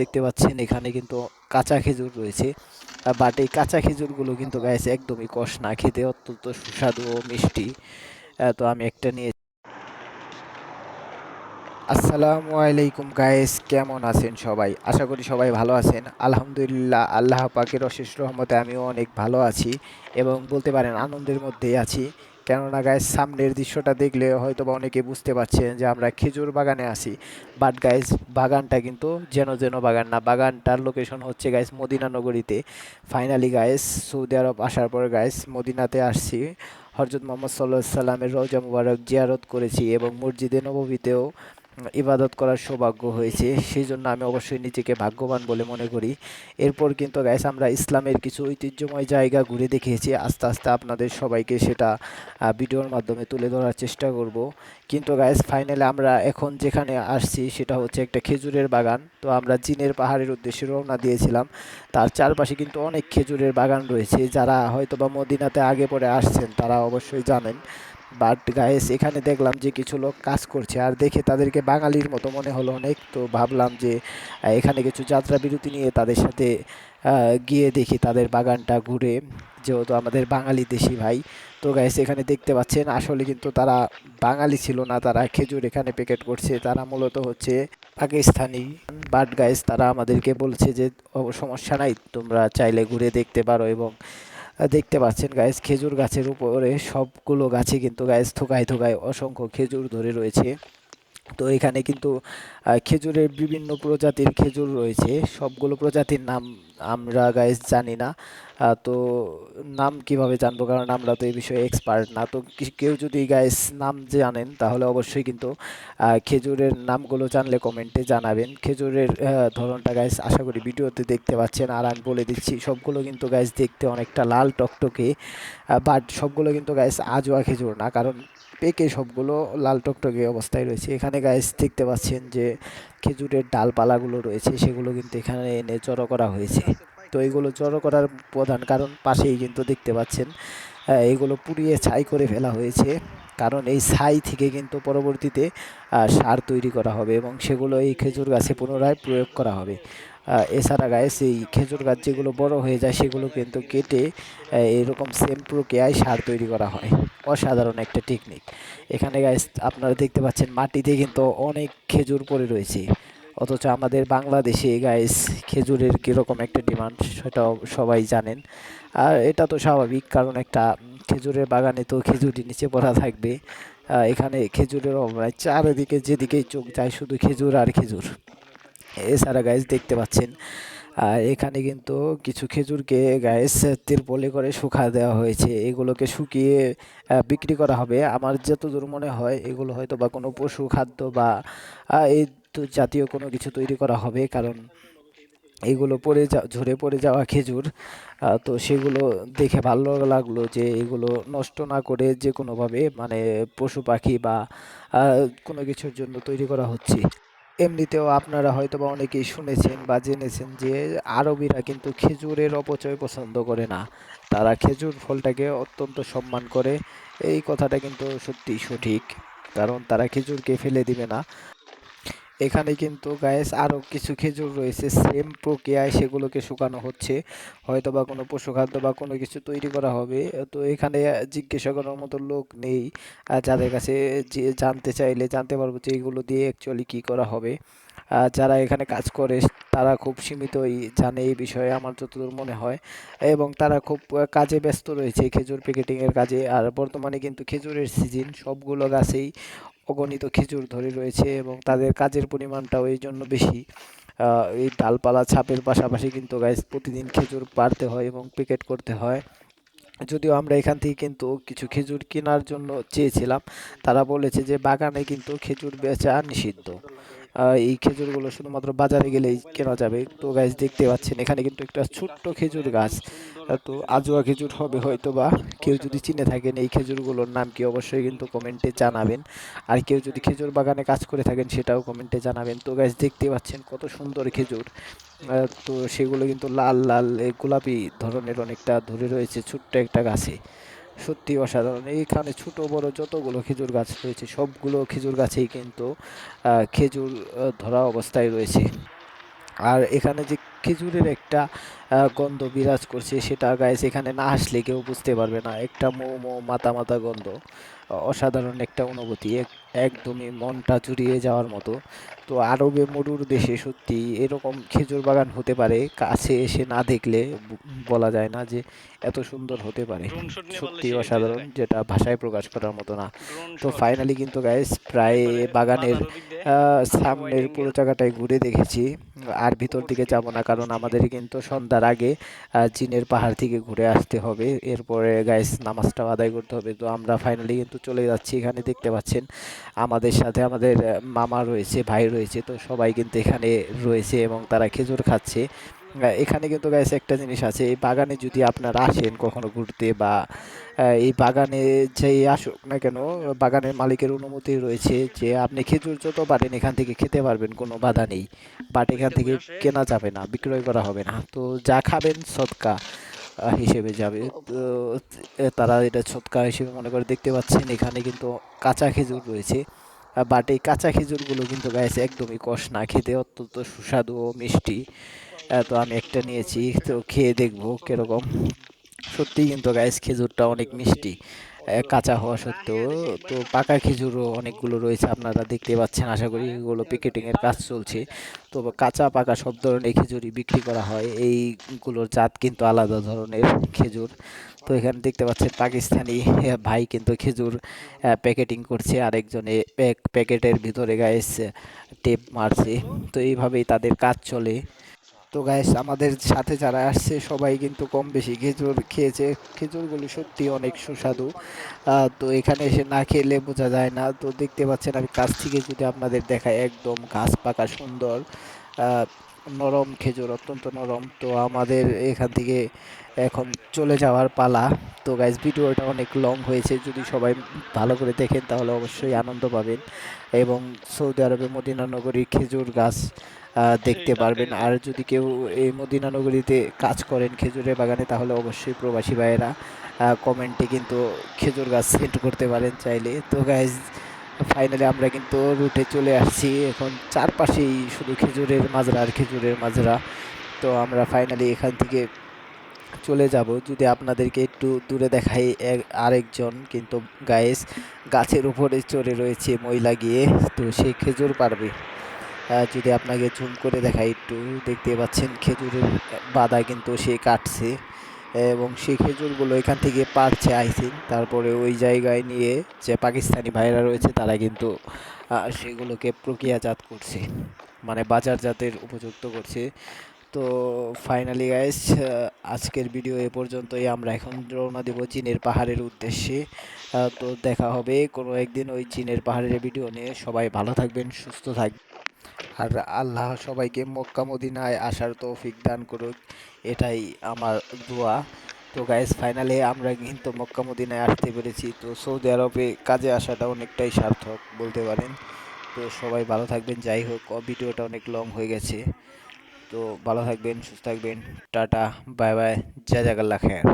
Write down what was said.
দেখতে পাচ্ছেন এখানে কিন্তু কাঁচা খেজুর রয়েছে। বাট এই কাঁচা খেজুরগুলো কিন্তু গাইস একদমই কষ না, খেতে অত্যন্ত সুস্বাদু ও মিষ্টি। তো আমি একটা নিয়ে আসসালামু আলাইকুম গায়েস কেমন আছেন সবাই? আশা করি সবাই ভালো আছেন। আলহামদুলিল্লাহ, আল্লাহ পাকের অশেষ রহমতে আমিও অনেক ভালো আছি এবং বলতে পারেন আনন্দের মধ্যেই আছি। কেননা গায়ে সামনের দৃশ্যটা দেখলে হয়তো বা অনেকে বুঝতে পারছেন যে আমরা খেজুর বাগানে আসি বাট গাইজ বাগানটা কিন্তু যেন যেন বাগান না, বাগানটার লোকেশন হচ্ছে গাইজ মদিনা নগরীতে। ফাইনালি গাইজ সৌদি আরব আসার পর গাইজ মদিনাতে আসছি। হরজত মোহাম্মদ সাল্লাহ সাল্লামের রওজা মুবারক জিয়ারত করেছি এবং মসজিদে নববীতেও ইবাদত করার সৌভাগ্য হয়েছে সেই জন্য আমি অবশ্যই নিজেকে ভাগ্যবান বলে মনে করি। এরপর কিন্তু গাইস আমরা ইসলামের কিছু ঐতিহ্যময় জায়গা ঘুরে দেখিয়েছি। আস্তে আস্তে আপনাদের সবাইকে সেটা ভিডিওর মাধ্যমে তুলে ধরার চেষ্টা করব। কিন্তু গাইস ফাইনালি আমরা এখন যেখানে আসছি সেটা হচ্ছে একটা খেজুরের বাগান। তো আমরা জিনের পাহাড়ের উদ্দেশ্যে রওনা দিয়েছিলাম। তার চারপাশে কিন্তু অনেক খেজুরের বাগান রয়েছে। যারা হয়তো বা মদিনাতে আগে পরে আসছেন, তারা অবশ্যই জানেন। বাট গায়েস এখানে দেখলাম যে কিছু লোক কাজ করছে। আর দেখে তাদেরকে বাঙালির মতো মনে হলো অনেক। তো ভাবলাম যে এখানে কিছু যাত্রা বিরতি নিয়ে তাদের সাথে গিয়ে দেখি তাদের বাগানটা ঘুরে, যেহেতু আমাদের বাঙালি দেশি ভাই। তো গাইস এখানে দেখতে পাচ্ছেন, আসলে কিন্তু তারা বাঙালি ছিল না, তারা খেজুর এখানে প্যাকেট করছে। তারা মূলত হচ্ছে পাকিস্তানি। বাট গাইস তারা আমাদেরকে বলছে যে সমস্যা নাই, তোমরা চাইলে ঘুরে দেখতে পারো এবং দেখতে পাচ্ছেন গায়েস খেজুর গাছের উপরে সবগুলো গাছে কিন্তু গায়েস থোকায় থোকায় অসংখ্য খেজুর ধরে রয়েছে। তো এখানে কিন্তু খেজুরের বিভিন্ন প্রজাতির খেজুর রয়েছে। সবগুলো প্রজাতির নাম আমরা গাইস জানি না। তো নাম কীভাবে জানব? কারণ আমরা তো এই বিষয়ে এক্সপার্ট না। তো কেউ যদি গাইস নাম জানেন, তাহলে অবশ্যই কিন্তু খেজুরের নামগুলো জানলে কমেন্টে জানাবেন। খেজুরের ধরনটা গাইস আশা করি ভিডিওতে দেখতে পাচ্ছেন। আর আমি বলে দিচ্ছি, সবগুলো কিন্তু গাইস দেখতে অনেকটা লাল টকটকে বাট সবগুলো কিন্তু গাইস আজোয়া খেজুর না। কারণ পেকে সবগুলো লাল টকটকে অবস্থায় রয়েছে। এখানে গাইস দেখতে পাচ্ছেন যে খেজুরের ডালপালাগুলো রয়েছে, সেগুলো কিন্তু এখানে এনে জড়ো করা হয়েছে। তো এগুলো জড়ো করার প্রধান কারণ পাশেই কিন্তু দেখতে পাচ্ছেন এগুলো পুড়িয়ে ছাই করে ফেলা হয়েছে। কারণ এই ছাই থেকে কিন্তু পরবর্তীতে সার তৈরি করা হবে এবং সেগুলো এই খেজুর গাছে পুনরায় প্রয়োগ করা হবে। এছাড়া গায়ে এই খেজুর গাছ যেগুলো বড় হয়ে যায়, সেগুলো কিন্তু কেটে এরকম সেম প্রক্রিয়ায় সার তৈরি করা হয়। অসাধারণ একটা টেকনিক এখানে গাইস আপনারা দেখতে পাচ্ছেন মাটিতে কিন্তু অনেক খেজুর পড়ে রয়েছে। অথচ আমাদের বাংলাদেশে গাইস খেজুরের কীরকম একটা ডিমান্ড সেটাও সবাই জানেন। আর এটা তো স্বাভাবিক, কারণ একটা খেজুরের বাগানে তো খেজুরই নিচে পড়া থাকবে। এখানে খেজুরের অভাব চারিদিকে যেদিকেই চোখ যায় শুধু খেজুর আর খেজুর। এছাড়া গাইস দেখতে পাচ্ছেন আর এখানে কিন্তু কিছু খেজুরকে গাইস তিরপলে করে শুকা দেওয়া হয়েছে। এগুলোকে শুকিয়ে বিক্রি করা হবে। আমার যতদূর মনে হয় এগুলো হয়তো বা কোনো পশু খাদ্য বা এই জাতীয় কোনো কিছু তৈরি করা হবে। কারণ এগুলো পড়ে যা ঝরে পড়ে যাওয়া খেজুর তো সেগুলো দেখে ভালো লাগল যে এগুলো নষ্ট না করে যে কোনোভাবে মানে পশু পাখি বা কোনো কিছুর জন্য তৈরি করা হচ্ছে। এমনিতেও আপনারা হয়তো বা অনেকেই শুনেছেন বা জেনেছেন যে আরবিরা কিন্তু খেজুরের অপচয় পছন্দ করে না। তারা খেজুর ফলটাকে অত্যন্ত সম্মান করে। এই কথাটা কিন্তু সত্যি সঠিক। কারণ তারা খেজুরকে ফেলে দিবে না। এখানে কিন্তু গায়েস আরও কিছু খেজুর রয়েছে সেম প্রক্রিয়ায় সেগুলোকে শুকানো হচ্ছে। হয়তো বা কোনো পশু খাদ্য বা কোনো কিছু তৈরি করা হবে। তো এখানে জিজ্ঞাসা করার মতো লোক নেই। যাদের কাছে জানতে চাইলে জানতে পারব যে এগুলো দিয়ে অ্যাকচুয়ালি কী করা হবে। যারা এখানে কাজ করে, তারা খুব সীমিতই জানে এই বিষয়ে, আমার যতদূর মনে হয়। এবং তারা খুব কাজে ব্যস্ত রয়েছে খেজুর প্যাকেটিংয়ের কাজে। আর বর্তমানে কিন্তু খেজুরের সিজন সবগুলো গাছেই অগণিত খেজুর ধরে রয়েছে এবং তাদের কাজের পরিমাণটাও এই জন্য বেশি। এই ডালপালা ছাপের পাশাপাশি কিন্তু গাইস প্রতিদিন খেজুর পাড়তে হয় এবং প্যাকেট করতে হয়। যদিও আমরা এখান থেকে কিন্তু কিছু খেজুর কেনার জন্য চেয়েছিলাম, তারা বলেছে যে বাগানে কিন্তু খেজুর বেচা নিষিদ্ধ। এই খেজুরগুলো শুধুমাত্র বাজারে গেলেই কেনা যাবে। তো গাছ দেখতে পাচ্ছেন, এখানে কিন্তু একটা ছোট্ট খেজুর গাছ। তো আজোয়া খেজুর হবে হয়তো বা কেউ যদি চিনে থাকেন এই খেজুরগুলোর নাম, কি অবশ্যই কিন্তু কমেন্টে জানাবেন। আর কেউ যদি খেজুর বাগানে কাজ করে থাকেন, সেটাও কমেন্টে জানাবেন। তো গাছ দেখতে পাচ্ছেন কত সুন্দর খেজুর। তো সেগুলো কিন্তু লাল লাল গোলাপি ধরনের অনেকটা ধরে রয়েছে ছোট্ট একটা গাছে। সত্যি অসাধারণ। এইখানে ছোট, বড় যতগুলো খেজুর গাছ রয়েছে, সবগুলো খেজুর গাছেই কিন্তু খেজুর ধরা অবস্থায় রয়েছে। আর এখানে যে খেজুরের একটা গন্ধ বিরাজ করছে সেটা গাইস এখানে না আসলে কেউ বুঝতে পারবে না। একটা মৌ মৌ মাতা মাতা গন্ধ অসাধারণ একটা অনুভূতি এক- একদমই মনটা জুড়িয়ে যাওয়ার মতো। তো আরবে মরুর দেশে সত্যি এরকম খেজুর বাগান হতে পারে কাছে এসে না দেখলে বলা যায় না যে এত সুন্দর হতে পারে। সত্যি অসাধারণ যেটা ভাষায় প্রকাশ করার মতো না। তো ফাইনালি কিন্তু গাইস প্রায় বাগানের সামনের পুরো জায়গাটায় ঘুরে দেখেছি। আর ভিতর দিকে যাব না কারণ আমাদের কিন্তু সন্ধ্যার আগে চীনের পাহাড় থেকে ঘুরে আসতে হবে। এরপরে গাইস নামাজটাও আদায় করতে হবে। তো আমরা ফাইনালি কিন্তু চলে যাচ্ছি। এখানে দেখতে পাচ্ছেন, আমাদের সাথে আমাদের মামা রয়েছে, ভাই রয়েছে। তো সবাই কিন্তু এখানে রয়েছে এবং তারা খেজুর খাচ্ছে। এখানে কিন্তু গাইস একটা জিনিস আছে এই বাগানে যদি আপনারা আসেন কখনো ঘুরতে বা এই বাগানে যেই আসুক না কেন বাগানের মালিকের অনুমতি রয়েছে যে আপনি খেজুর যত পারেন এখান থেকে খেতে পারবেন কোনো বাধা নেই। বাট এখান থেকে কেনা যাবে না বিক্রয় করা হবে না। তো যা খাবেন সৎকা হিসেবে যাবে। তো তারা এটা সৎকা হিসেবে মনে করে দেখতে পাচ্ছেন এখানে কিন্তু কাঁচা খেজুর রয়েছে। বাট এই কাঁচা খেজুরগুলো কিন্তু গাইস একদমই কষ না। খেতে অত্যন্ত সুস্বাদু ও মিষ্টি। তো আমি একটা নিয়েছি, তো খেয়ে দেখব কীরকম। সত্যিই কিন্তু গাইস খেজুরটা অনেক মিষ্টি। কাঁচা হওয়া সত্ত্বেও তো পাকা খেজুরও অনেকগুলো রয়েছে আপনারা দেখতে পাচ্ছেন, আশা করি এগুলো প্যাকেটিং এর কাজ চলছে। তো কাঁচা পাকা সব ধরনের খেজুরই বিক্রি করা হয়, এইগুলোর জাত কিন্তু আলাদা ধরনের খেজুর। তো এখানে দেখতে পাচ্ছেন পাকিস্তানি ভাই কিন্তু খেজুর প্যাকেটিং করছে, আরেকজনে প্যাক প্যাকেটের ভিতরে গাইস টেপ মারছে। তো এইভাবেই তাদের কাজ চলে। তো গাইস আমাদের সাথে যারা আসছে, সবাই কিন্তু কম বেশি খেজুর খেয়েছে। খেজুরগুলো সত্যি অনেক সুস্বাদু। তো এখানে এসে না খেলে বোঝা যায় না। তো দেখতে পাচ্ছেন আমি কাছ থেকে যদি আপনাদের দেখায় একদম গাছ পাকা, সুন্দর। নরম খেজুর অত্যন্ত নরম। তো আমাদের এখান থেকে এখন চলে যাওয়ার পালা। তো গাইস ভিডিওটা অনেক লং হয়েছে। যদি সবাই ভালো করে দেখেন তাহলে অবশ্যই আনন্দ পাবেন। এবং সৌদি আরবে মদিনা নগরীর খেজুর গাছ দেখতে পারবেন। আর যদি কেউ এই মদিনা নগরীতে কাজ করেন খেজুরের বাগানে তাহলে অবশ্যই প্রবাসী ভাইয়েরা কমেন্টে কিন্তু খেজুর গাছ সেন্ড করতে পারেন চাইলে। তো গাইজ ফাইনালি আমরা কিন্তু রুটে চলে আসছি। এখন চারপাশেই শুধু খেজুরের মাজরা আর খেজুরের মাজরা। তো আমরা ফাইনালি এখান থেকে চলে যাব। যদি আপনাদেরকে একটু দূরে দেখাই আরেকজন কিন্তু গায়েস গাছের উপরে চড়ে রয়েছে মই লাগিয়ে তো সে খেজুর পারবে যদি আপনাকে জুম করে দেখাই একটু, দেখতে পাচ্ছেন খেজুরের বাদা কিন্তু সে কাটছে। এবং সেই খেজুরগুলো এখান থেকে পারছে আইসিন তারপরে ওই জায়গায় নিয়ে যে পাকিস্তানি ভাইরা রয়েছে, তারা কিন্তু সেগুলোকে প্রক্রিয়াজাত করছে মানে বাজারজাতের উপযুক্ত করছে। তো ফাইনালি গাইস আজকের ভিডিও এ পর্যন্তই। আমরা এখন রওনা দেব চীনের পাহাড়ের উদ্দেশ্যে। তো দেখা হবে কোনো একদিন ওই চীনের পাহাড়ের ভিডিও নিয়ে। সবাই ভালো থাকবেন, সুস্থ থাকবেন। আর আল্লাহ সবাইকে মক্কা মদিনায় আসার তৌফিক দান করুক, এটাই আমার দোয়া। তো গাইস ফাইনালে আমরা কিন্তু মক্কা মদিনায় আসতে পেরেছি। তো সৌদি আরবে কাজে আসাটা অনেকটাই সার্থক বলতে পারেন। তো সবাই ভালো থাকবেন, যাই হোক ভিডিওটা অনেক লং হয়ে গেছে। তো ভালো থাকবেন, সুস্থ থাকবেন, টাটা বাই বাই যা জাজাকাল্লা খের